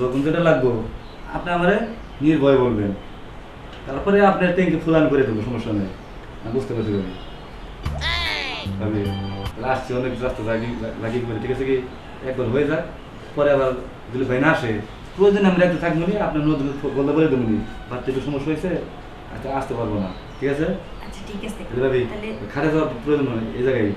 যখন যেটা লাগবো। আপনি আমারে নির্ভয় বলবেন। তারপরে আপনার ট্যাঙ্কি ফুলান করে দেবো সমস্যা নেই। আমি বুঝতে পারছি তাহলে আসছি অনেক রাস্তা লাগি লাগি করে ঠিক আছে কি? একবার হয়ে যাক পরে আবার যদি ভাই না আসে প্রয়োজনে আমি রাখতে থাকব নি আপনার নতুন বলতে বলে দেবো নি। বাড়তে একটু সমস্যা হয়েছে আচ্ছা আসতে পারব না ঠিক আছে? আচ্ছা ঠিক আছে। খাটে যাওয়ার প্রয়োজন নয় এই জায়গায়।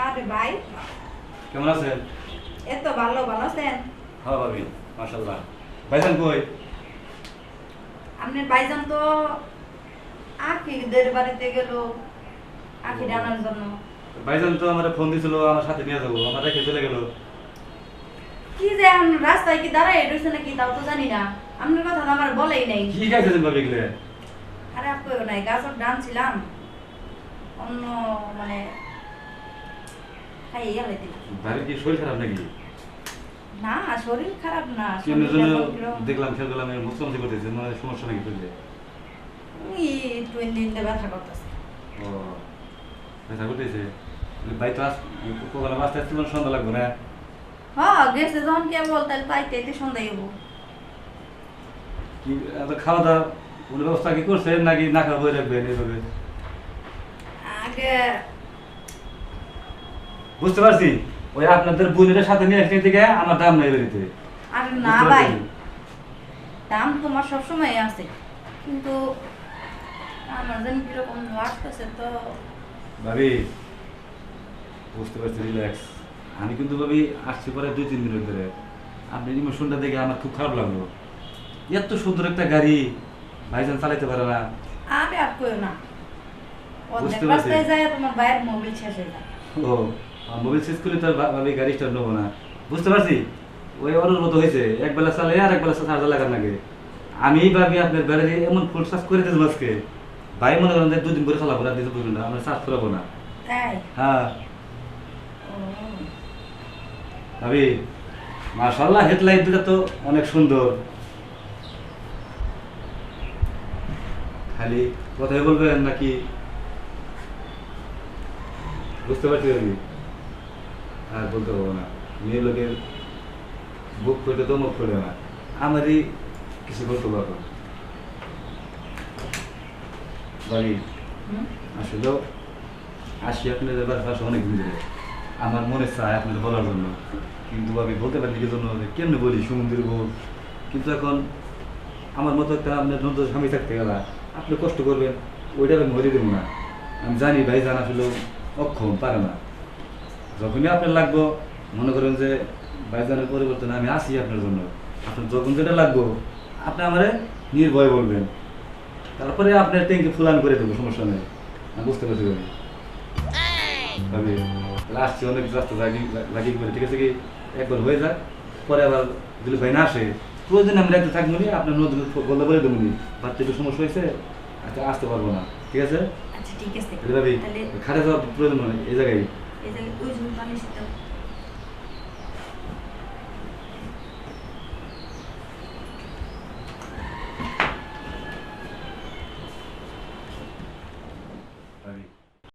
আরে ভাই। কেমন আছেন? এত ভালো ভালো আছেন? হ্যাঁ ভাবি মাশাল্লাহ ভাইজান কই? আপনার ভাইজান তো আখিদের বাড়িতে গেল আখি আনার জন্য। ভাইজান তো আমার ফোন দিছিল আমার সাথে নিয়ে যাব আমার রেখে চলে গেল। কি যে রাস্তায় কি দাঁড়ায় রয়েছে নাকি তাও তো জানি না। আপনার কথা আমার বলেই নাই। কি খাইছেন ভাবি এগুলো? খারাপ কেউ নাই গাছর ডান ছিলাম অন্য মানে খাইয়ে গেলে কি শরীর খারাপ নাকি? না শরীর খারাপ না শরীর দেখলাম খেয়াল করলাম করতেছে মানে সমস্যা নাকি ব্যথা করতেছে। ও ব্যথা করতেছে? ভাই তো কখনো সন্ধ্যা লাগবে না? হ্যাঁ গেছে যখন কে বল তাহলে তাইতে এতে সন্ধ্যায় হব কি খাওয়া দাওয়া কোনো ব্যবস্থা কি করছেন নাকি না খাওয়া বই রাখবেন এইভাবে? বুঝতে পারছি? ওই আপনাদের বোনের সাথে নিয়ে আসতে থেকে আমার দাম নাই বেরিতে আর না ভাই দাম তোমার সবসময় আছে। কিন্তু আমার যেন কীরকম লাগতেছে তো। ভাবি বুঝতে পারছি রিল্যাক্স আমি কিন্তু ভাবি আসছি পরে দুই তিন মিনিট ধরে। আপনি ইমোশনটা দেখে আমার খুব খারাপ লাগল। এত সুন্দর একটা গাড়ি ভাইজান চালাইতে পারে না। আরে আর কইও না। বুঝতে পারছি। রাস্তায় যায় তোমার ভাইয়ের মোবিল শেষ হয়ে যায়। ও মোবাইল শেষ করলে তো আর গাড়ি স্টার্ট নেব না। বুঝতে পারছি? ওই অরুর মতো হয়েছে এক বেলা চালে আর এক বেলা চার্জার লাগার লাগে। আমি ভাবি আপনার বেড়ে এমন ফুল চার্জ করে দিয়েছেন আজকে। ভাই মনে করেন দুদিন করে চালাবো না দিতে বুঝবেন না আমরা চার্জ করাবো না। হ্যাঁ। ভাবি মার্শাল্লাহ হেডলাইট দুটা তো অনেক সুন্দর। খালি কথাই বলবেন নাকি? বুঝতে পারছি আমি আর বলতে পারব না। মেয়ে লোকের বুক করতে তো মুখ করে না। আমারই কিছু বলতে পারব ভাবি হুম? আসলেও আসি আপনাদের পাশে অনেক দিন ধরে। আমার মনে চায় আপনাদের বলার জন্য। কিন্তু আমি বলতে পারি কি জন্য? কেমনে বলি সমুদ্রের বউ। কিন্তু এখন আমার মতো একটা আপনার নতুন স্বামী থাকতে গেলা। আপনি কষ্ট করবেন ওইটা আমি মরে দেবো না। আমি জানি ভাই জান আসলে অক্ষম, পারে না। যখনই আপনার লাগবো, মনে করেন যে ভাইজানের পরিবর্তন আমি আসি আপনার জন্য। আপনার যখন যেটা লাগবো, আপনি আমারে নির্ভয় বলবেন। তারপরে আপনার ট্যাঙ্কি ফুলান করে দেবো, সমস্যা নেই। বুঝতে পারছি ভাবি। আসছি অনেক রাস্তা লাগি করে ঠিক আছে কি? একবার হয়ে যাক, পরে আবার যদি ভাই না আসে, প্রয়োজনে আমি রাখতে থাকব নি, আপনার নদী বলতে বলে দেবো নি। বাড়তে একটু সমস্যা হয়েছে আচ্ছা আসতে পারব না। ঠিক আছে? আচ্ছা ঠিক আছে। তাহলে খাটে যাওয়ার প্রয়োজন নয় এই জায়গায়। এই জায়গায় ওই জন্য শীতল